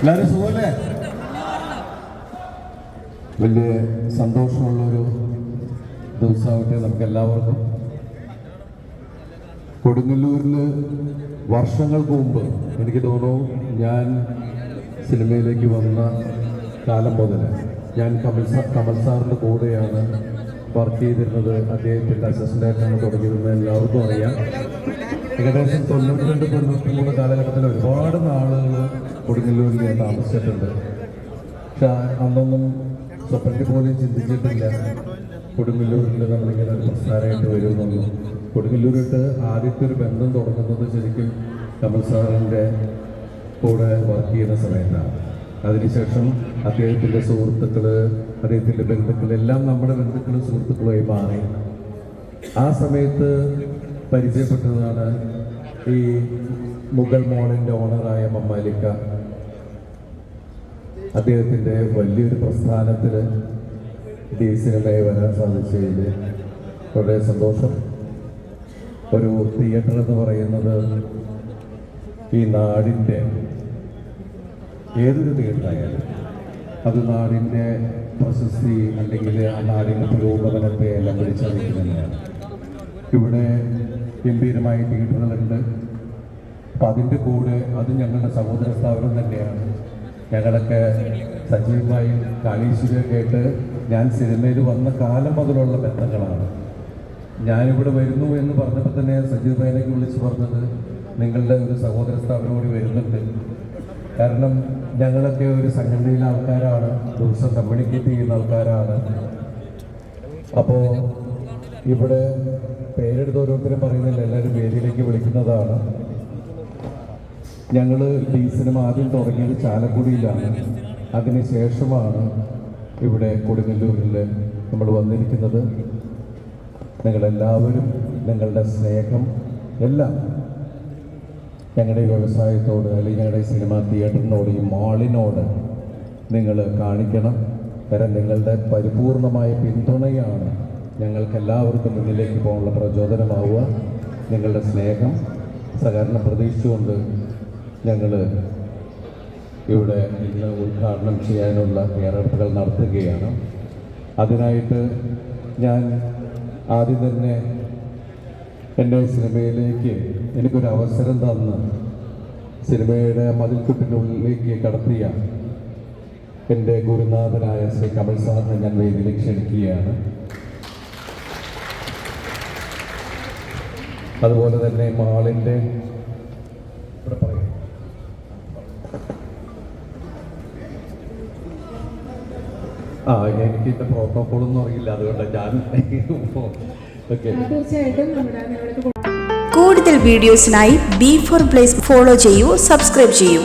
എല്ലാവരും സുഖമല്ലേ? വലിയ സന്തോഷമുള്ളൊരു ദിവസമാവട്ടെ നമുക്ക് എല്ലാവർക്കും കൊടുങ്ങല്ലൂരിൽ വർഷങ്ങൾക്ക് മുമ്പ് എനിക്ക് തോന്നുന്നു ഞാൻ സിനിമയിലേക്ക് വന്ന കാലം മുതൽ ഞാൻ കമൽ സാർ കമൽ സാറിന്റെ കൂടെയാണ് വർക്ക് ചെയ്തിരുന്നത്. അദ്ദേഹത്തിന്റെ അസിസ്റ്റന്റായിട്ടാണ് തുടങ്ങിയിരുന്നത് എല്ലാവർക്കും അറിയാം. ഏകദേശം തൊണ്ണൂറ്റി രണ്ട് തൊണ്ണൂറ്റി മൂന്ന് കാലഘട്ടത്തിൽ ഒരുപാട് നാളുകൾ കൊടുങ്ങല്ലൂരിൽ ഞാൻ താമസിച്ചിട്ടുണ്ട്. പക്ഷെ അന്നൊന്നും സ്വപ്നത്തിൽ പോലും ചിന്തിച്ചിട്ടില്ല കൊടുങ്ങല്ലൂരിൽ നമ്മളിങ്ങനെ ഒരു പ്രസ്ഥാനമായിട്ട് വരുമെന്നൊന്നും കൊടുങ്ങല്ലൂരിട്ട് ആദ്യത്തെ ഒരു ബന്ധം തുടങ്ങുന്നത് ശരിക്കും കമൽ സാറിന്റെ കൂടെ വർക്ക് ചെയ്യുന്ന സമയത്താണ്. അതിനുശേഷം അദ്ദേഹത്തിന്റെ സുഹൃത്തുക്കൾ അദ്ദേഹത്തിന്റെ ബന്ധുക്കൾ എല്ലാം നമ്മുടെ ബന്ധുക്കളും സുഹൃത്തുക്കളുമായി മാറി. ആ സമയത്ത് പരിചയപ്പെട്ടതാണ് ഈ മുഗൾ മോളിന്റെ ഓണറായ മമ്മാലിക്ക. അദ്ദേഹത്തിന്റെ വലിയൊരു പ്രസ്ഥാനത്തിൽ ഈ സിനിമയെ വരാൻ സാധിച്ചതിൽ വളരെ സന്തോഷം. ഒരു തിയേറ്റർ എന്ന് പറയുന്നത് ഈ നാടിന്റെ ഏതൊരു തിയേറ്ററായാലും അത് നാടിന്റെ പ്രശസ്തി അല്ലെങ്കിൽ ആ നാടിന്റെ പുരോഗമനത്തെ എല്ലാം വിളിച്ചറിയിക്കുന്നതാണ് ഇവിടെ ഗംഭീരമായ തിയേറ്ററുകളുണ്ട് അപ്പം അതിന്റെ കൂടെ അത് ഞങ്ങളുടെ സഹോദര സ്ഥാപനം തന്നെയാണ്. ഞങ്ങളൊക്കെ സജീവമായി കാളീശ്വരിയൊക്കെ ആയിട്ട് ഞാൻ സിനിമയിൽ വന്ന കാലം മുതലുള്ള ബന്ധങ്ങളാണ്. ഞാനിവിടെ വരുന്നു എന്ന് പറഞ്ഞപ്പോൾ തന്നെ സജീവ് ഭായിലേക്ക് വിളിച്ച് പറഞ്ഞത് നിങ്ങളുടെ ഒരു സഹോദര സ്ഥാപനം കൂടി വരുന്നുണ്ട്. കാരണം ഞങ്ങളൊക്കെ ഒരു സംഘടനയിലെ ആൾക്കാരാണ് ദിവസം കമ്മ്യൂണിക്കേറ്റ് ചെയ്യുന്ന ആൾക്കാരാണ്. അപ്പോൾ ഇവിടെ പേരെടുത്ത് ഓരോരുത്തരും പറയുന്നില്ല എല്ലാവരും വേദിയിലേക്ക് വിളിക്കുന്നതാണ്. ഞങ്ങൾ ഈ സിനിമ ആദ്യം തുടങ്ങിയത് ചാലക്കുടിയിലാണ്. അതിനുശേഷമാണ് ഇവിടെ കൊടുങ്ങല്ലൂരിൽ നമ്മൾ വന്നിരിക്കുന്നത്. നിങ്ങളെല്ലാവരും നിങ്ങളുടെ സ്നേഹം എല്ലാം ഞങ്ങളുടെ വ്യവസായത്തോട് അല്ലെങ്കിൽ ഞങ്ങളുടെ സിനിമ തിയേറ്ററിനോട് ഈ മാളിനോട് നിങ്ങൾ കാണിക്കണം. കാരണം നിങ്ങളുടെ പരിപൂർണമായ പിന്തുണയാണ് ഞങ്ങൾക്ക് എല്ലാവർക്കും മുന്നിലേക്ക് പോകാനുള്ള പ്രചോദനമാവുക. നിങ്ങളുടെ സ്നേഹം സഹകരണം പ്രതീക്ഷിച്ചുകൊണ്ട് ഞങ്ങൾ ഇവിടെ ഇന്ന് ഉദ്ഘാടനം ചെയ്യാനുള്ള തയ്യാറെടുപ്പുകൾ നടത്തുകയാണ്. അതിനായിട്ട് ഞാൻ ആദ്യം തന്നെ എന്റെ സിനിമയിലേക്ക് എനിക്കൊരു അവസരം തന്ന് സിനിമയുടെ മതിൽക്കുട്ടിനുള്ളിലേക്ക് കടത്തിയ എന്റെ ഗുരുനാഥനായ ശ്രീ കമൽ സാറിനെ ഞാൻ വേദിയിലേക്ക് ക്ഷണിക്കുകയാണ്. അതുപോലെ തന്നെ മാളിന്റെ ആ എനിക്ക് ഇതിന്റെ ഒന്നും അറിയില്ല. അതുകൊണ്ട് ഞാൻ ഓക്കെ കൂടുതൽ വീഡിയോസിനായി ബി ഫോർ പ്ലേസ് ഫോളോ ചെയ്യൂ സബ്സ്ക്രൈബ് ചെയ്യൂ.